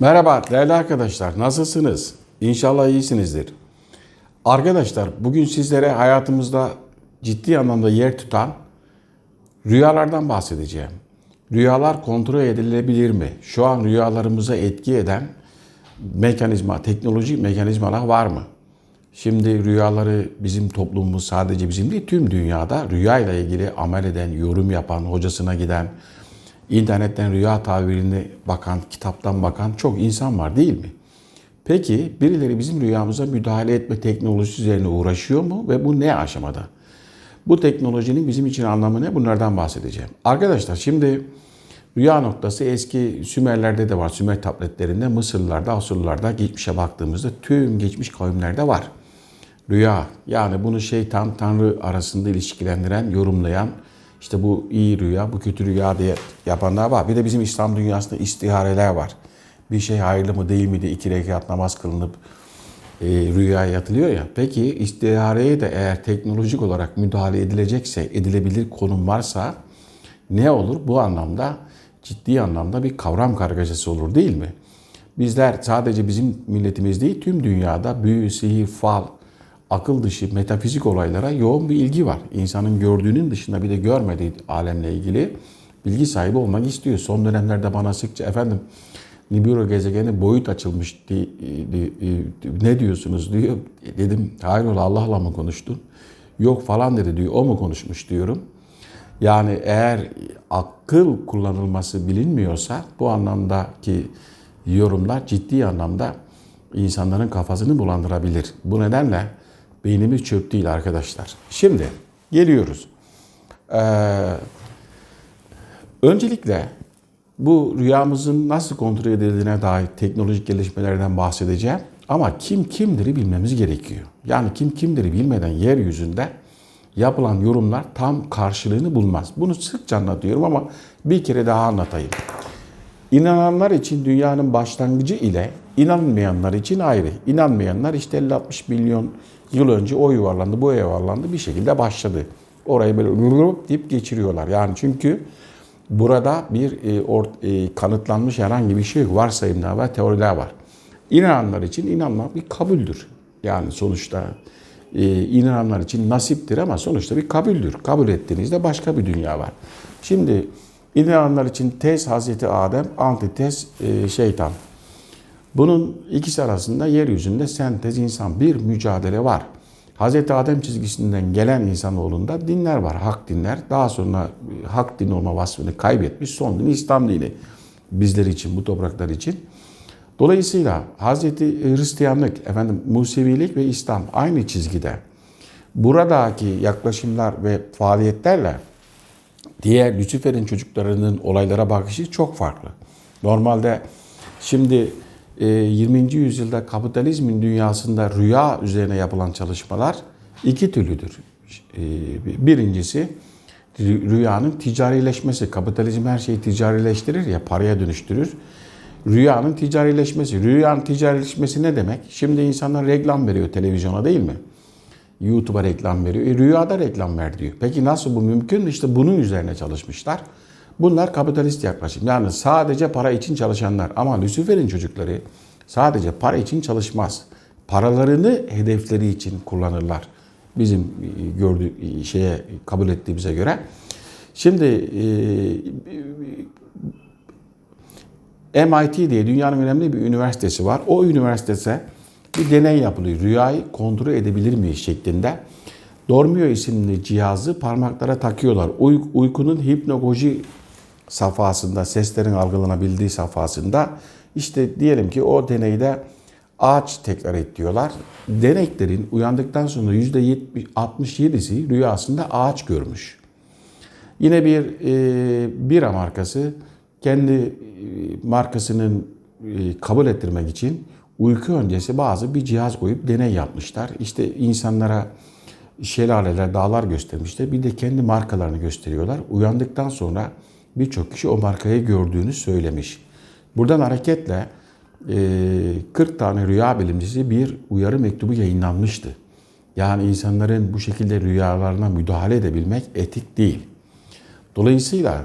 Merhaba değerli arkadaşlar. Nasılsınız? İnşallah iyisinizdir. Arkadaşlar bugün sizlere hayatımızda ciddi anlamda yer tutan rüyalardan bahsedeceğim. Rüyalar kontrol edilebilir mi? Şu an rüyalarımıza etki eden mekanizma, teknolojik mekanizmalar var mı? Şimdi rüyaları bizim toplumumuz sadece bizim değil tüm dünyada rüyayla ilgili amel eden, yorum yapan, hocasına giden, internetten rüya tabirini bakan, kitaptan bakan çok insan var değil mi? Peki birileri bizim rüyamıza müdahale etme teknolojisi üzerine uğraşıyor mu ve bu ne aşamada? Bu teknolojinin bizim için anlamı ne? Bunlardan bahsedeceğim. Arkadaşlar şimdi rüya noktası eski Sümerlerde de var. Sümer tabletlerinde, Mısırlılarda, Asurlularda geçmişe baktığımızda tüm geçmiş kavimlerde var. Rüya yani bunu şeytan tanrı arasında ilişkilendiren, yorumlayan işte bu iyi rüya, bu kötü rüya diye yapanlar var. Bir de bizim İslam dünyasında istihareler var. Bir şey hayırlı mı değil mi diye iki rekat namaz kılınıp e, rüyaya yatılıyor ya. Peki istihareye de eğer teknolojik olarak müdahale edilecekse, edilebilir konum varsa ne olur? Bu anlamda ciddi anlamda bir kavram kargaşası olur değil mi? Bizler sadece bizim milletimiz değil tüm dünyada büyü, sihir, fal, akıl dışı, metafizik olaylara yoğun bir ilgi var. İnsanın gördüğünün dışında bir de görmediği alemle ilgili bilgi sahibi olmak istiyor. Son dönemlerde bana sıkça efendim Nibiru gezegeni boyut açılmış diye, ne diyorsunuz diyor. Dedim hayrola Allah'la mı konuştun? Yok falan dedi diyor. O mu konuşmuş diyorum. Yani eğer akıl kullanılması bilinmiyorsa bu anlamdaki yorumlar ciddi anlamda insanların kafasını bulandırabilir. Bu nedenle beynimiz çöp değil arkadaşlar. Şimdi geliyoruz. Ee, öncelikle bu rüyamızın nasıl kontrol edildiğine dair teknolojik gelişmelerden bahsedeceğim. Ama kim kimdir'i bilmemiz gerekiyor. Yani kim kimdir'i bilmeden yeryüzünde yapılan yorumlar tam karşılığını bulmaz. Bunu sıkça anlatıyorum ama bir kere daha anlatayım. İnananlar için dünyanın başlangıcı ile inanmayanlar için ayrı. İnanmayanlar işte 50-60 milyon yıl önce o yuvarlandı, bu yuvarlandı bir şekilde başladı. Orayı böyle rurup deyip geçiriyorlar. Yani çünkü burada bir e, or, e, kanıtlanmış herhangi bir şey yok. Varsayımlar ve teoriler var. İnananlar için inanmak bir kabuldür. Yani sonuçta e, inananlar için nasiptir ama sonuçta bir kabuldür. Kabul ettiğinizde başka bir dünya var. Şimdi inananlar için tez Hazreti Adem, antitez e, şeytan. Bunun ikisi arasında yeryüzünde sentez insan bir mücadele var. Hazreti Adem çizgisinden gelen insanoğlunda dinler var, hak dinler. Daha sonra hak din olma vasfını kaybetmiş son din İslam dini bizler için, bu topraklar için. Dolayısıyla Hazreti Hristiyanlık, efendim Musevilik ve İslam aynı çizgide. Buradaki yaklaşımlar ve faaliyetlerle diğer Lucifer'in çocuklarının olaylara bakışı çok farklı. Normalde şimdi 20. yüzyılda kapitalizmin dünyasında rüya üzerine yapılan çalışmalar iki türlüdür. Birincisi rüyanın ticarileşmesi. Kapitalizm her şeyi ticarileştirir ya paraya dönüştürür. Rüyanın ticarileşmesi. Rüyanın ticarileşmesi ne demek? Şimdi insanlar reklam veriyor televizyona değil mi? YouTube'a reklam veriyor. E, rüyada reklam ver diyor. Peki nasıl bu mümkün? İşte bunun üzerine çalışmışlar. Bunlar kapitalist yaklaşım. Yani sadece para için çalışanlar. Ama Lucifer'in çocukları sadece para için çalışmaz. Paralarını hedefleri için kullanırlar. Bizim gördüğü şeye kabul ettiğimize göre. Şimdi MIT diye dünyanın önemli bir üniversitesi var. O üniversitede bir deney yapılıyor. Rüyayı kontrol edebilir miyiz şeklinde. Dormio isimli cihazı parmaklara takıyorlar. Uy- uykunun hipnogoji safhasında, seslerin algılanabildiği safhasında işte diyelim ki o deneyde ağaç tekrar et diyorlar. Deneklerin uyandıktan sonra %67'si rüyasında ağaç görmüş. Yine bir e, bira markası kendi markasının e, kabul ettirmek için uyku öncesi bazı bir cihaz koyup deney yapmışlar. İşte insanlara şelaleler, dağlar göstermişler. Bir de kendi markalarını gösteriyorlar. Uyandıktan sonra birçok kişi o markayı gördüğünü söylemiş. Buradan hareketle 40 tane rüya bilimcisi bir uyarı mektubu yayınlanmıştı. Yani insanların bu şekilde rüyalarına müdahale edebilmek etik değil. Dolayısıyla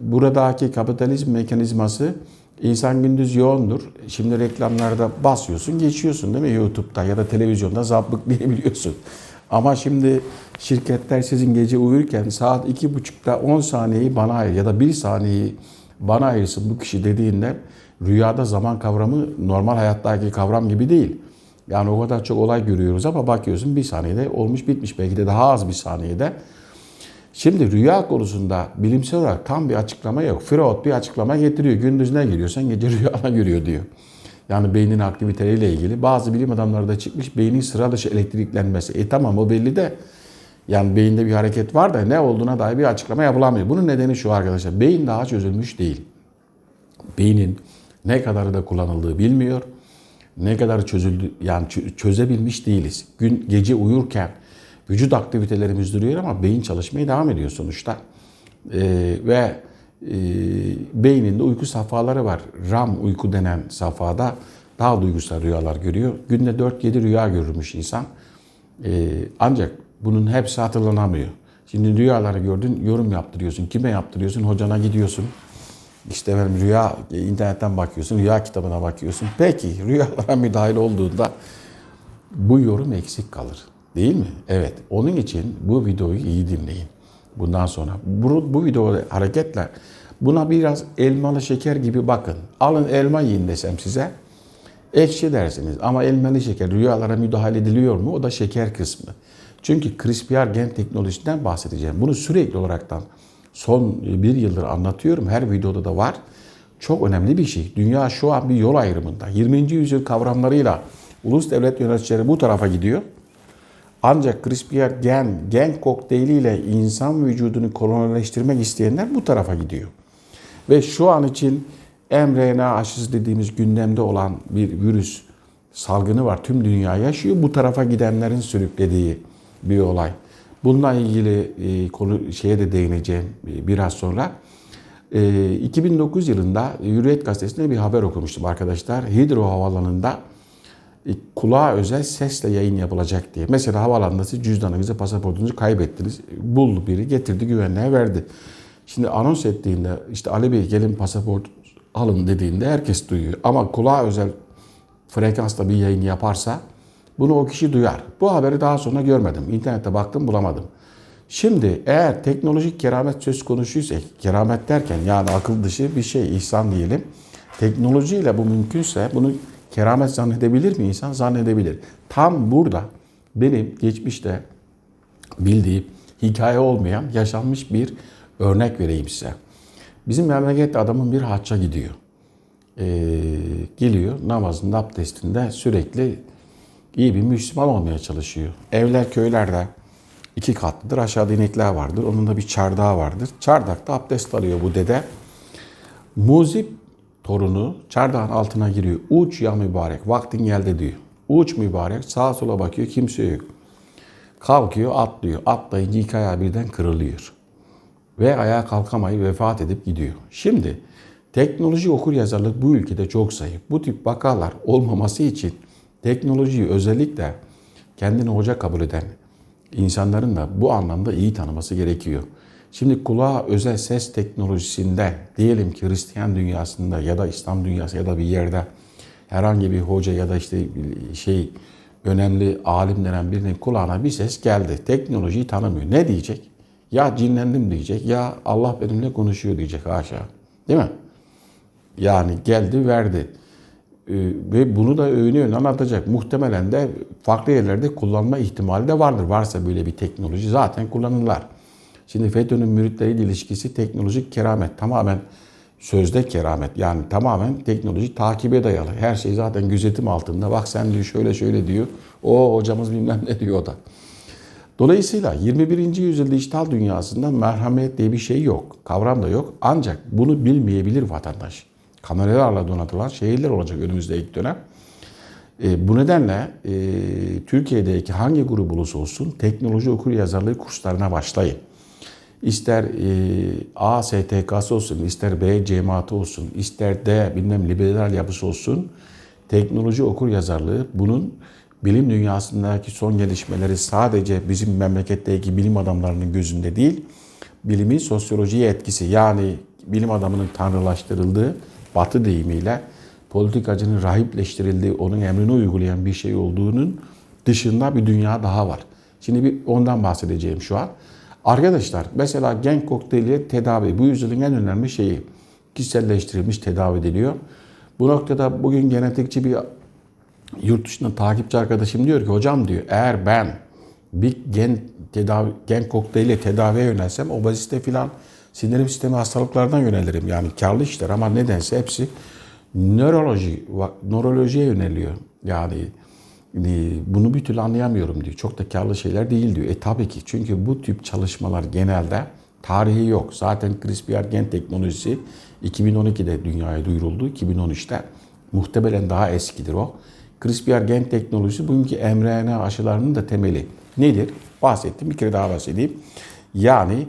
buradaki kapitalizm mekanizması İnsan gündüz yoğundur. Şimdi reklamlarda basıyorsun, geçiyorsun değil mi? YouTube'da ya da televizyonda zaplıklayabiliyorsun. Ama şimdi şirketler sizin gece uyurken saat iki buçukta 10 saniyeyi bana ayır ya da 1 saniyeyi bana ayırsın bu kişi dediğinde rüyada zaman kavramı normal hayattaki kavram gibi değil. Yani o kadar çok olay görüyoruz ama bakıyorsun bir saniyede olmuş bitmiş belki de daha az bir saniyede. Şimdi rüya konusunda bilimsel olarak tam bir açıklama yok. Freud bir açıklama getiriyor. Gündüz ne görüyorsan gece rüyana görüyor diyor. Yani beynin aktiviteleriyle ilgili. Bazı bilim adamları da çıkmış beynin sıra dışı elektriklenmesi. E tamam o belli de yani beyinde bir hareket var da ne olduğuna dair bir açıklama yapılamıyor. Bunun nedeni şu arkadaşlar. Beyin daha çözülmüş değil. Beynin ne kadarı da kullanıldığı bilmiyor. Ne kadar çözüldü yani çözebilmiş değiliz. Gün gece uyurken vücut aktivitelerimiz duruyor ama beyin çalışmaya devam ediyor sonuçta. Ee, ve e, beyninde uyku safhaları var. RAM uyku denen safhada daha duygusal rüyalar görüyor. Günde 4-7 rüya görürmüş insan. Ee, ancak bunun hepsi hatırlanamıyor. Şimdi rüyaları gördün, yorum yaptırıyorsun. Kime yaptırıyorsun? Hocana gidiyorsun. İşte benim rüya, internetten bakıyorsun, rüya kitabına bakıyorsun. Peki rüyalara müdahale olduğunda bu yorum eksik kalır. Değil mi? Evet. Onun için bu videoyu iyi dinleyin. Bundan sonra bu, bu video hareketle buna biraz elmalı şeker gibi bakın. Alın elma yiyin desem size ekşi dersiniz. Ama elmalı şeker rüyalara müdahale ediliyor mu? O da şeker kısmı. Çünkü CRISPR gen teknolojisinden bahsedeceğim. Bunu sürekli olaraktan son bir yıldır anlatıyorum. Her videoda da var. Çok önemli bir şey. Dünya şu an bir yol ayrımında. 20. yüzyıl kavramlarıyla ulus devlet yöneticileri bu tarafa gidiyor. Ancak CRISPR gen, gen kokteyliyle insan vücudunu kolonileştirmek isteyenler bu tarafa gidiyor. Ve şu an için mRNA aşısı dediğimiz gündemde olan bir virüs salgını var. Tüm dünya yaşıyor. Bu tarafa gidenlerin sürüklediği bir olay. Bununla ilgili e, konu şeye de değineceğim e, biraz sonra. E, 2009 yılında Hürriyet Gazetesi'nde bir haber okumuştum arkadaşlar. Hidro Havaalanı'nda e, kulağa özel sesle yayın yapılacak diye. Mesela havaalanında siz cüzdanınızı, pasaportunuzu kaybettiniz. Buldu biri, getirdi, güvenliğe verdi. Şimdi anons ettiğinde işte Ali Bey gelin pasaport alın dediğinde herkes duyuyor. Ama kulağa özel frekansla bir yayın yaparsa bunu o kişi duyar. Bu haberi daha sonra görmedim. İnternette baktım bulamadım. Şimdi eğer teknolojik keramet söz konusuysa, keramet derken yani akıl dışı bir şey, ihsan diyelim. Teknolojiyle bu mümkünse bunu keramet zannedebilir mi insan? Zannedebilir. Tam burada benim geçmişte bildiğim hikaye olmayan yaşanmış bir örnek vereyim size. Bizim memlekette adamın bir hacca gidiyor. Ee, geliyor namazında, abdestinde sürekli iyi bir Müslüman olmaya çalışıyor. Evler köylerde iki katlıdır. Aşağıda inekler vardır. Onun da bir çardağı vardır. Çardakta abdest alıyor bu dede. Muzip torunu çardağın altına giriyor. Uç ya mübarek vaktin geldi diyor. Uç mübarek sağa sola bakıyor kimse yok. Kalkıyor atlıyor. Atlayınca iki ayağı birden kırılıyor. Ve ayağa kalkamayıp vefat edip gidiyor. Şimdi teknoloji okur yazarlık bu ülkede çok zayıf. Bu tip vakalar olmaması için teknolojiyi özellikle kendini hoca kabul eden insanların da bu anlamda iyi tanıması gerekiyor. Şimdi kulağa özel ses teknolojisinde diyelim ki Hristiyan dünyasında ya da İslam dünyası ya da bir yerde herhangi bir hoca ya da işte şey önemli alim denen birinin kulağına bir ses geldi. Teknolojiyi tanımıyor. Ne diyecek? Ya cinlendim diyecek ya Allah benimle konuşuyor diyecek haşa. Değil mi? Yani geldi verdi. Ee, ve bunu da övünüyor, anlatacak. Muhtemelen de farklı yerlerde kullanma ihtimali de vardır. Varsa böyle bir teknoloji zaten kullanırlar. Şimdi FETÖ'nün müritleriyle ilişkisi teknolojik keramet. Tamamen sözde keramet. Yani tamamen teknoloji takibe dayalı. Her şey zaten gözetim altında. Bak sen diyor şöyle şöyle diyor. O hocamız bilmem ne diyor o da. Dolayısıyla 21. yüzyıl dijital dünyasında merhamet diye bir şey yok. Kavram da yok. Ancak bunu bilmeyebilir vatandaş. Kameralarla donatılan şehirler olacak önümüzde ilk dönem. E, bu nedenle e, Türkiye'deki hangi grup olursa olsun teknoloji okur yazarlığı kurslarına başlayın. İster e, A STK'sı olsun, ister B cemaati olsun, ister D bilmem liberal yapısı olsun teknoloji okur yazarlığı bunun bilim dünyasındaki son gelişmeleri sadece bizim memleketteki bilim adamlarının gözünde değil, bilimin sosyolojiye etkisi yani bilim adamının tanrılaştırıldığı batı deyimiyle politikacının rahipleştirildiği, onun emrini uygulayan bir şey olduğunun dışında bir dünya daha var. Şimdi bir ondan bahsedeceğim şu an. Arkadaşlar mesela gen kokteyli tedavi bu yüzyılın en önemli şeyi. Kişiselleştirilmiş tedavi ediliyor. Bu noktada bugün genetikçi bir yurt dışında takipçi arkadaşım diyor ki hocam diyor eğer ben bir gen tedavi gen kokteyli tedaviye yönelsem obezite filan sindirim sistemi hastalıklardan yönelirim. Yani karlı işler ama nedense hepsi nöroloji nörolojiye yöneliyor. Yani bunu bir türlü anlayamıyorum diyor. Çok da karlı şeyler değil diyor. E tabii ki çünkü bu tip çalışmalar genelde tarihi yok. Zaten CRISPR gen teknolojisi 2012'de dünyaya duyuruldu. 2013'te muhtemelen daha eskidir o. CRISPR gen teknolojisi bugünkü mRNA aşılarının da temeli. Nedir? Bahsettim. Bir kere daha bahsedeyim. Yani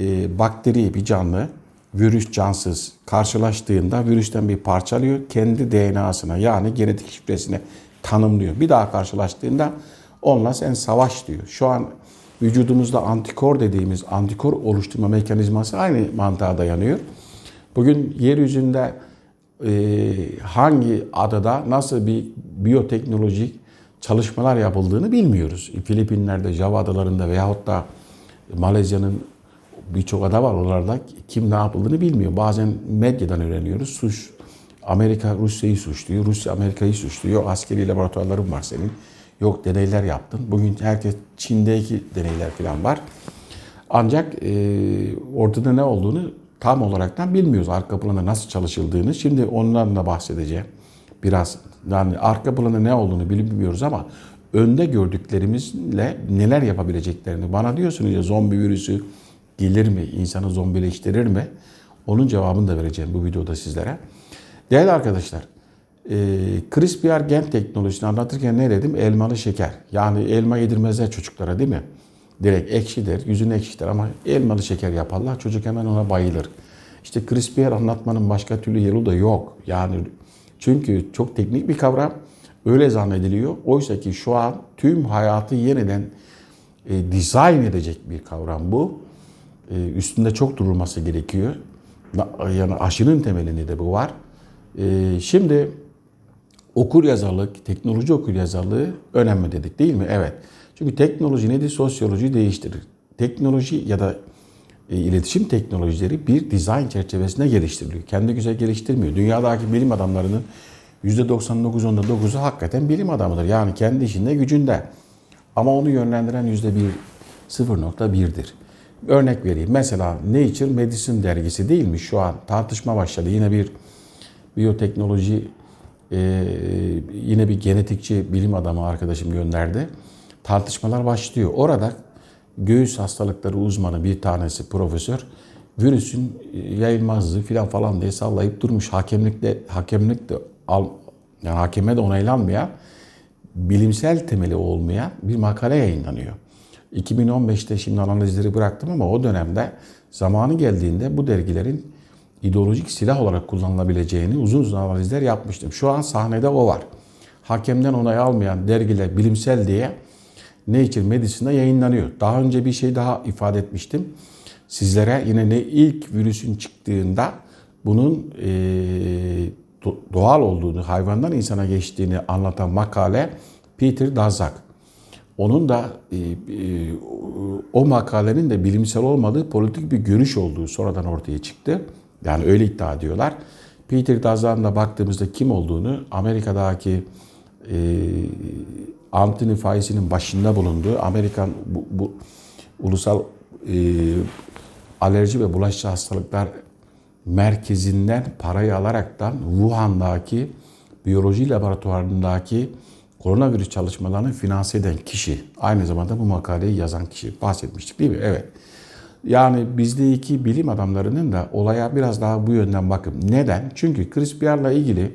e, bakteri bir canlı virüs cansız karşılaştığında virüsten bir parça alıyor. Kendi DNA'sına yani genetik şifresine tanımlıyor. Bir daha karşılaştığında onunla sen savaş diyor. Şu an vücudumuzda antikor dediğimiz antikor oluşturma mekanizması aynı mantığa dayanıyor. Bugün yeryüzünde e, hangi adada nasıl bir biyoteknolojik çalışmalar yapıldığını bilmiyoruz. Filipinler'de, Java adalarında veyahut da Malezya'nın birçok ada var oralarda kim ne yapıldığını bilmiyor. Bazen medyadan öğreniyoruz. Suç Amerika Rusya'yı suçluyor, Rusya Amerika'yı suçluyor. Askeri laboratuvarların var senin. Yok deneyler yaptın. Bugün herkes Çin'deki deneyler falan var. Ancak e, ortada ne olduğunu tam olaraktan bilmiyoruz. Arka planda nasıl çalışıldığını. Şimdi ondan da bahsedeceğim. Biraz yani arka planda ne olduğunu bilmiyoruz ama önde gördüklerimizle neler yapabileceklerini bana diyorsunuz ya zombi virüsü gelir mi, insanı zombileştirir mi? Onun cevabını da vereceğim bu videoda sizlere. Değerli arkadaşlar, e, CRISPR gen teknolojisini anlatırken ne dedim? Elmalı şeker. Yani elma yedirmezler çocuklara değil mi? Direkt ekşidir, yüzünü ekşitir ama elmalı şeker yaparlar. Çocuk hemen ona bayılır. İşte CRISPR anlatmanın başka türlü yolu da yok. Yani çünkü çok teknik bir kavram. Öyle zannediliyor. Oysa ki şu an tüm hayatı yeniden e, dizayn edecek bir kavram bu. E, üstünde çok durulması gerekiyor. Yani aşının temelinde de bu var. E, şimdi okur yazarlık, teknoloji okur yazarlığı önemli dedik değil mi? Evet. Çünkü teknoloji nedir? Sosyoloji değiştirir. Teknoloji ya da e, iletişim teknolojileri bir dizayn çerçevesinde geliştiriliyor. Kendi güzel geliştirmiyor. Dünyadaki bilim adamlarının %99'unda 9'u hakikaten bilim adamıdır. Yani kendi işinde gücünde. Ama onu yönlendiren %1, 0.1'dir. Örnek vereyim. Mesela Nature Medicine dergisi değil mi? Şu an tartışma başladı. Yine bir biyoteknoloji, e, yine bir genetikçi bilim adamı arkadaşım gönderdi. Tartışmalar başlıyor. Orada göğüs hastalıkları uzmanı bir tanesi profesör virüsün yayılmazlığı filan falan diye sallayıp durmuş. Hakemlikte hakemlik de al, yani hakeme de onaylanmayan bilimsel temeli olmayan bir makale yayınlanıyor. 2015'te şimdi analizleri bıraktım ama o dönemde zamanı geldiğinde bu dergilerin ideolojik silah olarak kullanılabileceğini uzun uzun analizler yapmıştım. Şu an sahnede o var. Hakemden onay almayan dergiler bilimsel diye Nature Medicine'da yayınlanıyor. Daha önce bir şey daha ifade etmiştim. Sizlere yine ne ilk virüsün çıktığında bunun e, doğal olduğunu, hayvandan insana geçtiğini anlatan makale Peter Daszak. Onun da e, e, o makalenin de bilimsel olmadığı politik bir görüş olduğu sonradan ortaya çıktı. Yani öyle iddia ediyorlar. Peter Daszak'ın da baktığımızda kim olduğunu Amerika'daki e, Anthony Fauci'nin başında bulunduğu Amerikan bu, bu ulusal e, alerji ve bulaşıcı hastalıklar merkezinden parayı alaraktan Wuhan'daki biyoloji laboratuvarındaki koronavirüs çalışmalarını finanse eden kişi. Aynı zamanda bu makaleyi yazan kişi. Bahsetmiştik değil mi? Evet. Yani bizdeki bilim adamlarının da olaya biraz daha bu yönden bakın. Neden? Çünkü CRISPR'la ilgili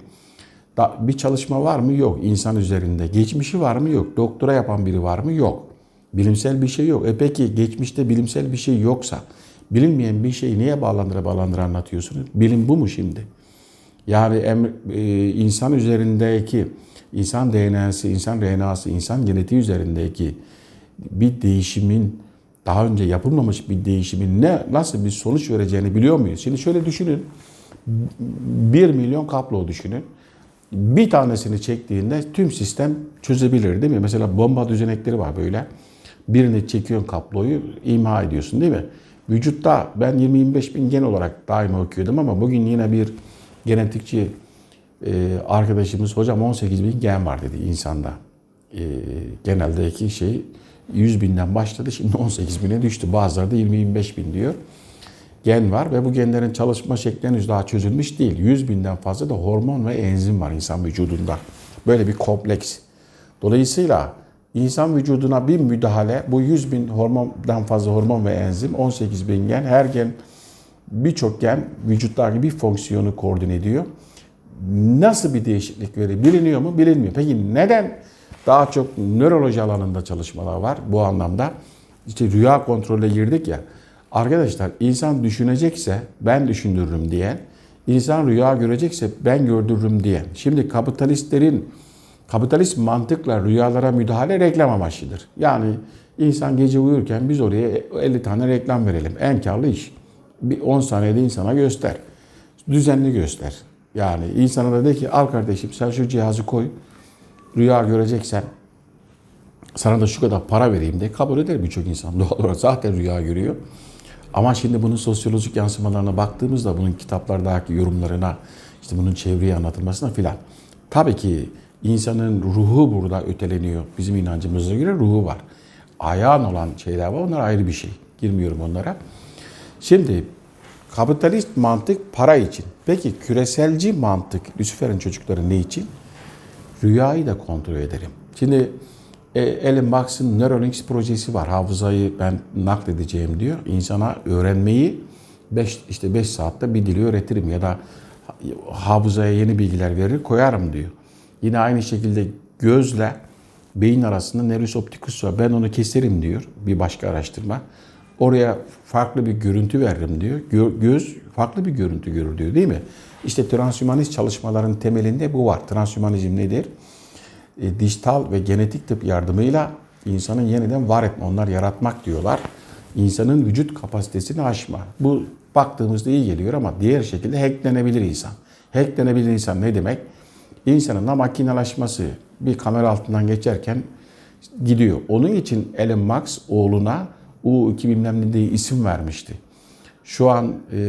bir çalışma var mı? Yok. İnsan üzerinde. Geçmişi var mı? Yok. Doktora yapan biri var mı? Yok. Bilimsel bir şey yok. E peki geçmişte bilimsel bir şey yoksa bilinmeyen bir şeyi niye bağlandıra bağlandıra anlatıyorsunuz? Bilim bu mu şimdi? Yani e, insan üzerindeki insan DNA'sı, insan RNA'sı, insan genetiği üzerindeki bir değişimin daha önce yapılmamış bir değişimin ne nasıl bir sonuç vereceğini biliyor muyuz? Şimdi şöyle düşünün. 1 milyon kablo düşünün. Bir tanesini çektiğinde tüm sistem çözebilir değil mi? Mesela bomba düzenekleri var böyle. Birini çekiyorsun kabloyu imha ediyorsun değil mi? Vücutta ben 20-25 bin gen olarak daima okuyordum ama bugün yine bir genetikçi e, arkadaşımız hocam 18 bin gen var dedi insanda. E, geneldeki şey 100 binden başladı şimdi 18 bine düştü. Bazıları da 20-25 bin diyor gen var ve bu genlerin çalışma şekli henüz daha çözülmüş değil. 100 binden fazla da hormon ve enzim var insan vücudunda. Böyle bir kompleks. Dolayısıyla insan vücuduna bir müdahale bu 100 bin hormondan fazla hormon ve enzim 18 bin gen her gen birçok gen vücuttaki bir fonksiyonu koordine ediyor. Nasıl bir değişiklik verir biliniyor mu? Bilinmiyor. Peki neden daha çok nöroloji alanında çalışmalar var bu anlamda? İşte rüya kontrole girdik ya. Arkadaşlar insan düşünecekse ben düşündürürüm diyen, insan rüya görecekse ben gördürürüm diyen. Şimdi kapitalistlerin kapitalist mantıkla rüyalara müdahale reklam amaçlıdır. Yani insan gece uyurken biz oraya 50 tane reklam verelim. En karlı iş. Bir 10 saniyede insana göster. Düzenli göster. Yani insana da de ki al kardeşim sen şu cihazı koy. Rüya göreceksen sana da şu kadar para vereyim de kabul eder birçok insan doğal olarak zaten rüya görüyor. Ama şimdi bunun sosyolojik yansımalarına baktığımızda bunun kitaplardaki yorumlarına, işte bunun çevreye anlatılmasına filan. Tabii ki insanın ruhu burada öteleniyor. Bizim inancımıza göre ruhu var. Ayağın olan şeyler var. Onlar ayrı bir şey. Girmiyorum onlara. Şimdi kapitalist mantık para için. Peki küreselci mantık Lucifer'in çocukları ne için? Rüyayı da kontrol ederim. Şimdi e, Elon Musk'ın Neuralink projesi var. Hafızayı ben nakledeceğim diyor. İnsana öğrenmeyi 5 işte 5 saatte bir dili öğretirim ya da hafızaya yeni bilgiler verir koyarım diyor. Yine aynı şekilde gözle beyin arasında nervus opticus var. Ben onu keserim diyor bir başka araştırma. Oraya farklı bir görüntü veririm diyor. Gö- göz farklı bir görüntü görür diyor değil mi? İşte transhümanist çalışmaların temelinde bu var. Transhümanizm nedir? e, dijital ve genetik tıp yardımıyla insanın yeniden var etme, onlar yaratmak diyorlar. İnsanın vücut kapasitesini aşma. Bu baktığımızda iyi geliyor ama diğer şekilde hacklenebilir insan. Hacklenebilir insan ne demek? İnsanın da makinalaşması bir kamera altından geçerken gidiyor. Onun için Elon Musk oğluna U2 bilmem ne diye isim vermişti. Şu an e,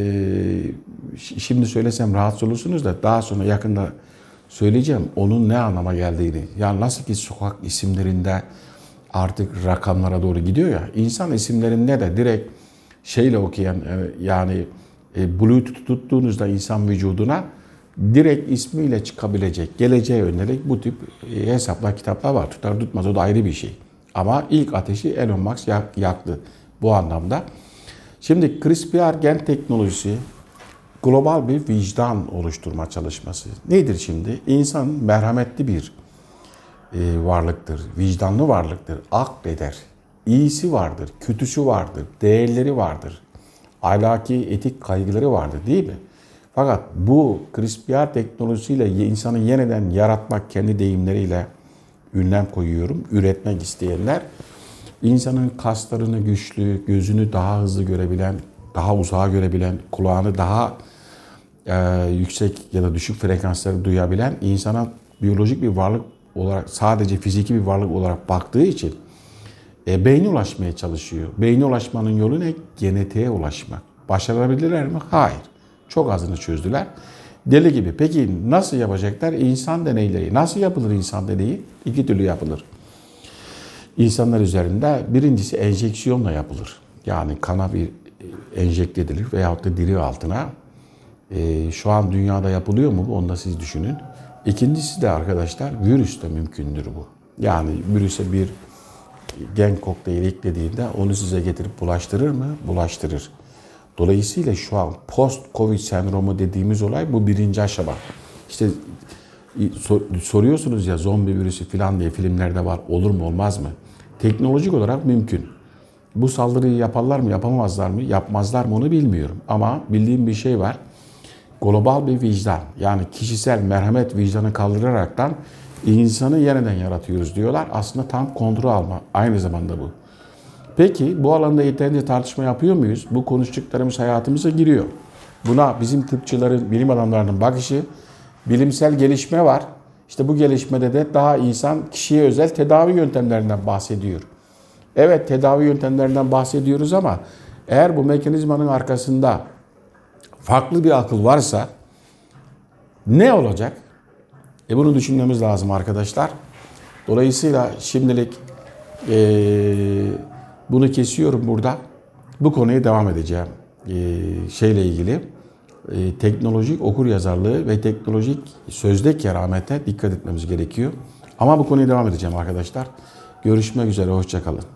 şimdi söylesem rahatsız olursunuz da daha sonra yakında söyleyeceğim onun ne anlama geldiğini. Yani nasıl ki sokak isimlerinde artık rakamlara doğru gidiyor ya. insan isimlerinde de direkt şeyle okuyan yani e, Bluetooth tuttuğunuzda insan vücuduna direkt ismiyle çıkabilecek, geleceğe yönelik bu tip e, hesaplar, kitaplar var. Tutar tutmaz o da ayrı bir şey. Ama ilk ateşi Elon Musk yaktı bu anlamda. Şimdi CRISPR gen teknolojisi global bir vicdan oluşturma çalışması. Nedir şimdi? İnsan merhametli bir e, varlıktır, vicdanlı varlıktır, akleder. İyisi vardır, kötüsü vardır, değerleri vardır, ahlaki etik kaygıları vardır değil mi? Fakat bu CRISPR teknolojisiyle insanı yeniden yaratmak kendi deyimleriyle ünlem koyuyorum. Üretmek isteyenler insanın kaslarını güçlü, gözünü daha hızlı görebilen, daha uzağa görebilen, kulağını daha e, yüksek ya da düşük frekansları duyabilen insana biyolojik bir varlık olarak sadece fiziki bir varlık olarak baktığı için e, beyne ulaşmaya çalışıyor. Beyne ulaşmanın yolu ne? Genetiğe ulaşmak. Başarabilirler mi? Hayır. Çok azını çözdüler. Deli gibi. Peki nasıl yapacaklar? İnsan deneyleri. Nasıl yapılır insan deneyi? İki türlü yapılır. İnsanlar üzerinde birincisi enjeksiyonla yapılır. Yani kana bir enjekte edilir veyahut da diri altına e, şu an dünyada yapılıyor mu bu? Onu da siz düşünün. İkincisi de arkadaşlar virüs de mümkündür bu. Yani virüse bir gen kokteyli eklediğinde onu size getirip bulaştırır mı? Bulaştırır. Dolayısıyla şu an post-covid sendromu dediğimiz olay bu birinci aşama. İşte soruyorsunuz ya zombi virüsü falan diye filmlerde var. Olur mu olmaz mı? Teknolojik olarak mümkün. Bu saldırıyı yaparlar mı yapamazlar mı? Yapmazlar mı onu bilmiyorum. Ama bildiğim bir şey var global bir vicdan yani kişisel merhamet vicdanı kaldıraraktan insanı yeniden yaratıyoruz diyorlar. Aslında tam kontrol alma aynı zamanda bu. Peki bu alanda yeterince tartışma yapıyor muyuz? Bu konuştuklarımız hayatımıza giriyor. Buna bizim tıpçıların, bilim adamlarının bakışı bilimsel gelişme var. İşte bu gelişmede de daha insan kişiye özel tedavi yöntemlerinden bahsediyor. Evet tedavi yöntemlerinden bahsediyoruz ama eğer bu mekanizmanın arkasında farklı bir akıl varsa ne olacak? E bunu düşünmemiz lazım arkadaşlar. Dolayısıyla şimdilik eee, bunu kesiyorum burada. Bu konuya devam edeceğim. Eee, şeyle ilgili eee, teknolojik okur yazarlığı ve teknolojik sözde keramete dikkat etmemiz gerekiyor. Ama bu konuya devam edeceğim arkadaşlar. Görüşmek üzere, hoşçakalın.